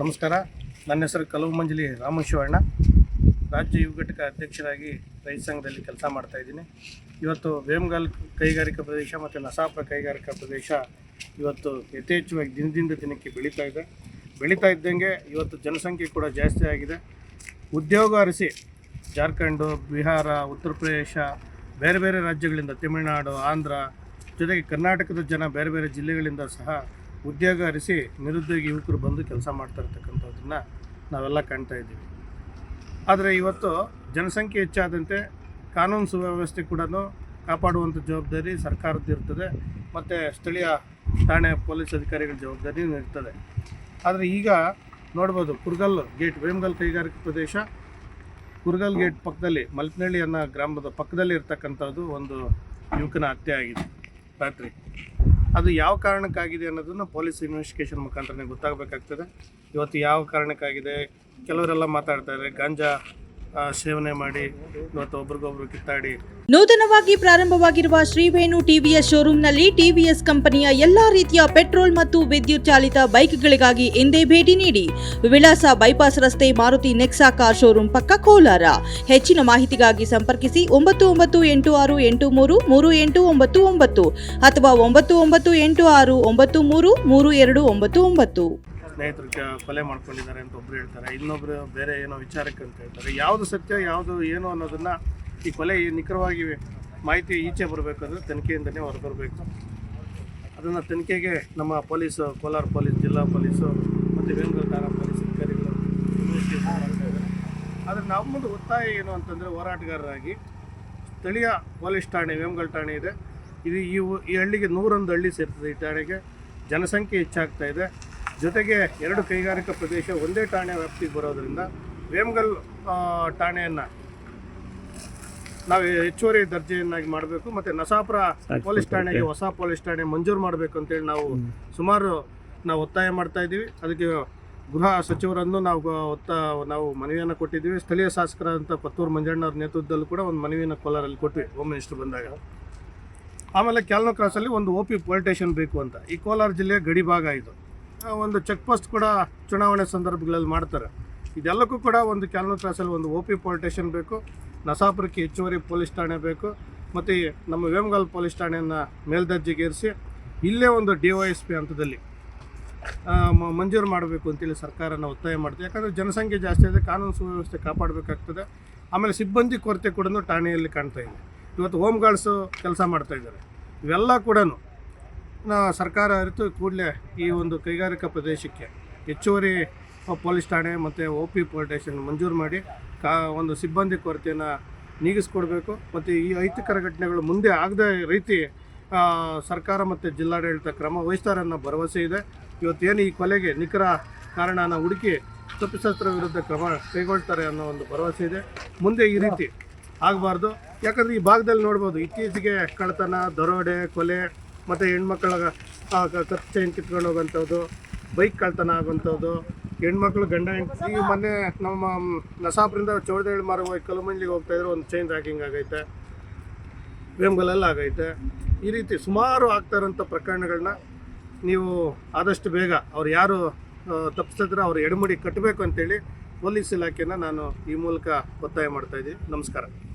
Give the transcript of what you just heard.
ನಮಸ್ಕಾರ. ನನ್ನ ಹೆಸರು ಕಲವು ಮಂಜಲಿ ರಾಮಶಿವಣ್ಣ. ರಾಜ್ಯ ಯುವ ಘಟಕ ಅಧ್ಯಕ್ಷರಾಗಿ ರೈತ ಸಂಘದಲ್ಲಿ ಕೆಲಸ ಮಾಡ್ತಾ ಇದ್ದೀನಿ. ಇವತ್ತು ವೇಮಗಾಲ್ ಕೈಗಾರಿಕಾ ಪ್ರದೇಶ ಮತ್ತು ನಸಾಪುರ ಕೈಗಾರಿಕಾ ಪ್ರದೇಶ ಇವತ್ತು ಯಥೇಚ್ಛವಾಗಿ ದಿನದಿಂದ ದಿನಕ್ಕೆ ಬೆಳೀತಾ ಇದೆ. ಬೆಳೀತಾ ಇದ್ದಂಗೆ ಇವತ್ತು ಜನಸಂಖ್ಯೆ ಕೂಡ ಜಾಸ್ತಿ ಆಗಿದೆ. ಉದ್ಯೋಗ ಅರಸಿ ಜಾರ್ಖಂಡು, ಬಿಹಾರ, ಉತ್ತರ ಪ್ರದೇಶ, ಬೇರೆ ಬೇರೆ ರಾಜ್ಯಗಳಿಂದ ತಮಿಳುನಾಡು, ಆಂಧ್ರ, ಜೊತೆಗೆ ಕರ್ನಾಟಕದ ಜನ ಬೇರೆ ಬೇರೆ ಜಿಲ್ಲೆಗಳಿಂದ ಸಹ ಉದ್ಯೋಗ ಅರಿಸಿ ನಿರುದ್ಯೋಗಿ ಯುವಕರು ಬಂದು ಕೆಲಸ ಮಾಡ್ತಾ ಇರ್ತಕ್ಕಂಥದ್ದನ್ನು ನಾವೆಲ್ಲ ಕಾಣ್ತಾ ಇದ್ದೀವಿ. ಆದರೆ ಇವತ್ತು ಜನಸಂಖ್ಯೆ ಹೆಚ್ಚಾದಂತೆ ಕಾನೂನು ಸುವ್ಯವಸ್ಥೆ ಕೂಡ ಕಾಪಾಡುವಂಥ ಜವಾಬ್ದಾರಿ ಸರ್ಕಾರದ್ದು ಇರ್ತದೆ, ಮತ್ತು ಸ್ಥಳೀಯ ಠಾಣೆ ಪೊಲೀಸ್ ಅಧಿಕಾರಿಗಳ ಜವಾಬ್ದಾರಿ ಇರ್ತದೆ. ಆದರೆ ಈಗ ನೋಡ್ಬೋದು ಕುರ್ಗಲ್ ಗೇಟ್ ವೇಮಗಲ್ ಕೈಗಾರಿಕಾ ಪ್ರದೇಶ, ಕುರ್ಗಲ್ ಗೇಟ್ ಪಕ್ಕದಲ್ಲಿ ಮಲ್ಪನಹಳ್ಳಿ ಅನ್ನೋ ಗ್ರಾಮದ ಪಕ್ಕದಲ್ಲಿ ಇರ್ತಕ್ಕಂಥದ್ದು ಒಂದು ಯುವಕನ ಹತ್ಯೆ ಆಗಿದೆ ರಾತ್ರಿ. ಅದು ಯಾವ ಕಾರಣಕ್ಕಾಗಿದೆ ಅನ್ನೋದನ್ನು ಪೊಲೀಸ್ ಇನ್ವೆಸ್ಟಿಗೇಷನ್ ಮುಖಾಂತರನೇ ಗೊತ್ತಾಗಬೇಕಾಗ್ತದೆ. ಇವತ್ತು ಯಾವ ಕಾರಣಕ್ಕಾಗಿದೆ? ಕೆಲವರೆಲ್ಲ ಮಾತಾಡ್ತಾರೆ ಗಾಂಜಾ ಸೇವನೆ ಮಾಡಿ ಇವತ್ತು ಒಬ್ರಿಗೊಬ್ರು ಕಿತ್ತಾಡಿ. ನೂತನವಾಗಿ ಪ್ರಾರಂಭವಾಗಿರುವ ಶ್ರೀವೇಣು ಟಿವಿಎಸ್ ಶೋರೂಮ್ನಲ್ಲಿ ಟಿವಿಎಸ್ ಕಂಪನಿಯ ಎಲ್ಲಾ ರೀತಿಯ ಪೆಟ್ರೋಲ್ ಮತ್ತು ವಿದ್ಯುತ್ ಚಾಲಿತ ಬೈಕ್ಗಳಿಗಾಗಿ ಎಂದೇ ಭೇಟಿ ನೀಡಿ. ವಿಳಾಸ ಬೈಪಾಸ್ ರಸ್ತೆ ಮಾರುತಿ ನೆಕ್ಸಾ ಕಾರ್ ಶೋರೂಮ್ ಪಕ್ಕ ಕೋಲಾರ. ಹೆಚ್ಚಿನ ಮಾಹಿತಿಗಾಗಿ ಸಂಪರ್ಕಿಸಿ ಒಂಬತ್ತು ಒಂಬತ್ತು ಎಂಟು ಆರು ಎಂಟು ಮೂರು ಮೂರು ಎಂಟು ಒಂಬತ್ತು ಒಂಬತ್ತು ಅಥವಾ ಒಂಬತ್ತು ಒಂಬತ್ತು ಎಂಟು ಆರು ಒಂಬತ್ತು ಮೂರು ಮೂರು ಎರಡು ಒಂಬತ್ತು ಒಂಬತ್ತು. ಸ್ನೇಹಿತರು ಕೊಲೆ ಮಾಡ್ಕೊಂಡಿದ್ದಾರೆ ಅಂತ ಒಬ್ರು ಹೇಳ್ತಾರೆ. ಇನ್ನೊಬ್ರು ಬೇರೆ ಏನೋ ವಿಚಾರಕ್ಕೆ ಅಂತ ಹೇಳ್ತಾರೆ. ಯಾವುದು ಸತ್ಯ, ಯಾವುದು ಏನು ಅನ್ನೋದನ್ನ ಈ ಕೊಲೆ ನಿಖರವಾಗಿ ಮಾಹಿತಿ ಈಚೆ ಬರಬೇಕಂದ್ರೆ ತನಿಖೆಯಿಂದನೇ ಹೊರಬರಬೇಕು. ಅದನ್ನು ತನಿಖೆಗೆ ನಮ್ಮ ಪೊಲೀಸು, ಕೋಲಾರ ಪೊಲೀಸ್, ಜಿಲ್ಲಾ ಪೊಲೀಸು ಮತ್ತು ವೇಣುಗಲ್ ಠಾಣಾ ಪೊಲೀಸ್ ಅಧಿಕಾರಿಗಳು ಆದರೆ ನಮ್ಮದು ಒತ್ತಾಯ ಏನು ಅಂತಂದರೆ ಹೋರಾಟಗಾರರಾಗಿ ಸ್ಥಳೀಯ ಪೊಲೀಸ್ ಠಾಣೆ, ವೇಮಗಲ್ ಠಾಣೆ ಇದೆ. ಇದು ಈ ಈ ಹಳ್ಳಿಗೆ ನೂರೊಂದು ಹಳ್ಳಿ ಸೇರ್ತದೆ. ಈ ಠಾಣೆಗೆ ಜನಸಂಖ್ಯೆ ಹೆಚ್ಚಾಗ್ತಾ ಇದೆ. ಜೊತೆಗೆ ಎರಡು ಕೈಗಾರಿಕಾ ಪ್ರದೇಶ ಒಂದೇ ಠಾಣೆ ವ್ಯಾಪ್ತಿಗೆ ಬರೋದ್ರಿಂದ ವೇಮಗಲ್ ಠಾಣೆಯನ್ನು ನಾವು ಹೆಚ್ಚುವರಿ ದರ್ಜೆಯನ್ನಾಗಿ ಮಾಡಬೇಕು ಮತ್ತು ನಸಾಪುರ ಪೊಲೀಸ್ ಠಾಣೆಗೆ ಹೊಸ ಪೊಲೀಸ್ ಠಾಣೆ ಮಂಜೂರು ಮಾಡಬೇಕು ಅಂತೇಳಿ ನಾವು ಸುಮಾರು ನಾವು ಒತ್ತಾಯ ಮಾಡ್ತಾ ಇದ್ದೀವಿ. ಅದಕ್ಕೆ ಗೃಹ ಸಚಿವರನ್ನು ನಾವು ಒತ್ತ ನಾವು ಮನವಿಯನ್ನು ಕೊಟ್ಟಿದ್ದೀವಿ. ಸ್ಥಳೀಯ ಶಾಸಕರಾದಂಥ ಪತ್ತೂರು ಮಂಜಣ್ಣವ್ರ ನೇತೃತ್ವದಲ್ಲೂ ಕೂಡ ಒಂದು ಮನವಿಯನ್ನು ಕೋಲಾರಲ್ಲಿ ಕೊಟ್ವಿ ಹೋಮ್ ಮಿನಿಸ್ಟರ್ ಬಂದಾಗ. ಆಮೇಲೆ ಕ್ಯಾಲ್ನೋ ಕ್ರಾಸಲ್ಲಿ ಒಂದು ಒ ಪಿ ಪೋಲ್ ಸ್ಟೇಷನ್ ಬೇಕು ಅಂತ. ಈ ಕೋಲಾರ ಜಿಲ್ಲೆಯ ಗಡಿ ಭಾಗ ಇದು. ಒಂದು ಚೆಕ್ ಪೋಸ್ಟ್ ಕೂಡ ಚುನಾವಣೆ ಸಂದರ್ಭಗಳಲ್ಲಿ ಮಾಡ್ತಾರೆ. ಇದೆಲ್ಲಕ್ಕೂ ಕೂಡ ಒಂದು ಕ್ಯಾಲ್ನೋ ಕ್ರಾಸಲ್ಲಿ ಒಂದು ಓ ಪಿ ಪೋಲಿಟೇಷನ್ ಬೇಕು, ನಸಾಪುರಕ್ಕೆ ಹೆಚ್ಚುವರಿ ಪೊಲೀಸ್ ಠಾಣೆ ಬೇಕು, ಮತ್ತು ನಮ್ಮ ವೇಮಗಲ್ ಪೊಲೀಸ್ ಠಾಣೆಯನ್ನು ಮೇಲ್ದರ್ಜೆಗೇರಿಸಿ ಇಲ್ಲೇ ಒಂದು ಡಿ ವೈ ಎಸ್ ಪಿ ಹಂತದಲ್ಲಿ ಮಂಜೂರು ಮಾಡಬೇಕು ಅಂತೇಳಿ ಸರ್ಕಾರನ ಒತ್ತಾಯ ಮಾಡ್ತೀವಿ. ಯಾಕಂದರೆ ಜನಸಂಖ್ಯೆ ಜಾಸ್ತಿ ಇದೆ ಕಾನೂನು ಸುವ್ಯವಸ್ಥೆ ಕಾಪಾಡಬೇಕಾಗ್ತದೆ. ಆಮೇಲೆ ಸಿಬ್ಬಂದಿ ಕೊರತೆ ಕೂಡ ಠಾಣೆಯಲ್ಲಿ ಕಾಣ್ತಾ ಇದೆ. ಇವತ್ತು ಹೋಮ್ ಗಾರ್ಡ್ಸು ಕೆಲಸ ಮಾಡ್ತಾ ಇದ್ದಾರೆ. ಇವೆಲ್ಲ ಕೂಡ ಸರ್ಕಾರ ಅರಿತು ಕೂಡಲೇ ಈ ಒಂದು ಕೈಗಾರಿಕಾ ಪ್ರದೇಶಕ್ಕೆ ಹೆಚ್ಚುವರಿ ಪೊಲೀಸ್ ಠಾಣೆ ಮತ್ತು ಒ ಪಿ ಸ್ಟೇಷನ್ ಮಂಜೂರು ಮಾಡಿ ಕಾ ಒಂದು ಸಿಬ್ಬಂದಿ ಕೊರತೆಯನ್ನು ನೀಗಿಸ್ಕೊಡ್ಬೇಕು. ಮತ್ತು ಈ ಅಹಿತಕರ ಘಟನೆಗಳು ಮುಂದೆ ಆಗದ ರೀತಿ ಸರ್ಕಾರ ಮತ್ತು ಜಿಲ್ಲಾಡಳಿತ ಕ್ರಮ ವಹಿಸ್ತಾರೆ ಅನ್ನೋ ಭರವಸೆ ಇದೆ. ಇವತ್ತೇನು ಈ ಕೊಲೆಗೆ ನಿಖರ ಕಾರಣನ ಹುಡುಕಿ ತಪ್ಪಿಸಸ್ತ್ರ ವಿರುದ್ಧ ಕ್ರಮ ಕೈಗೊಳ್ತಾರೆ ಅನ್ನೋ ಒಂದು ಭರವಸೆ ಇದೆ. ಮುಂದೆ ಈ ರೀತಿ ಆಗಬಾರ್ದು. ಯಾಕಂದರೆ ಈ ಭಾಗದಲ್ಲಿ ನೋಡ್ಬೋದು, ಇತ್ತೀಚೆಗೆ ಕಳ್ಳತನ, ದರೋಡೆ, ಕೊಲೆ ಮತ್ತು ಹೆಣ್ಮಕ್ಳ ಕತ್ತು ಚೈನ್ ಕಿತ್ಕೊಂಡು ಹೋಗೋಂಥದ್ದು ಬೈಕ್ ಕಳ್ತನ ಆಗುವಂಥದ್ದು ಹೆಣ್ಮಕ್ಳು ಗಂಡ ಹೆಂಡ್ತಿ ಮೊನ್ನೆ ನಮ್ಮ ನಸಾಪುರಿಂದ ಚೌಡದೇಳಿ ಹೋಗಿ ಕಲಮಂಡ್ಲಿಗೆ ಹೋಗ್ತಾ ಇದ್ರು, ಒಂದು ಚೈನ್ ರ್ಯಾಕಿಂಗ್ ಆಗೈತೆ ವೇಮ್ಗಲೆಲ್ಲ ಆಗೈತೆ. ಈ ರೀತಿ ಸುಮಾರು ಆಗ್ತಾ ಇರೋಂಥ ಪ್ರಕರಣಗಳನ್ನ ನೀವು ಆದಷ್ಟು ಬೇಗ ಅವ್ರು ಯಾರು ತಪ್ಪಿಸಿದ್ರೆ ಅವ್ರು ಎಡಮುಡಿ ಕಟ್ಟಬೇಕು ಅಂತೇಳಿ ಪೊಲೀಸ್ ಇಲಾಖೆನ ನಾನು ಈ ಮೂಲಕ ಒತ್ತಾಯ ಮಾಡ್ತಾಯಿದ್ದೀನಿ ನಮಸ್ಕಾರ.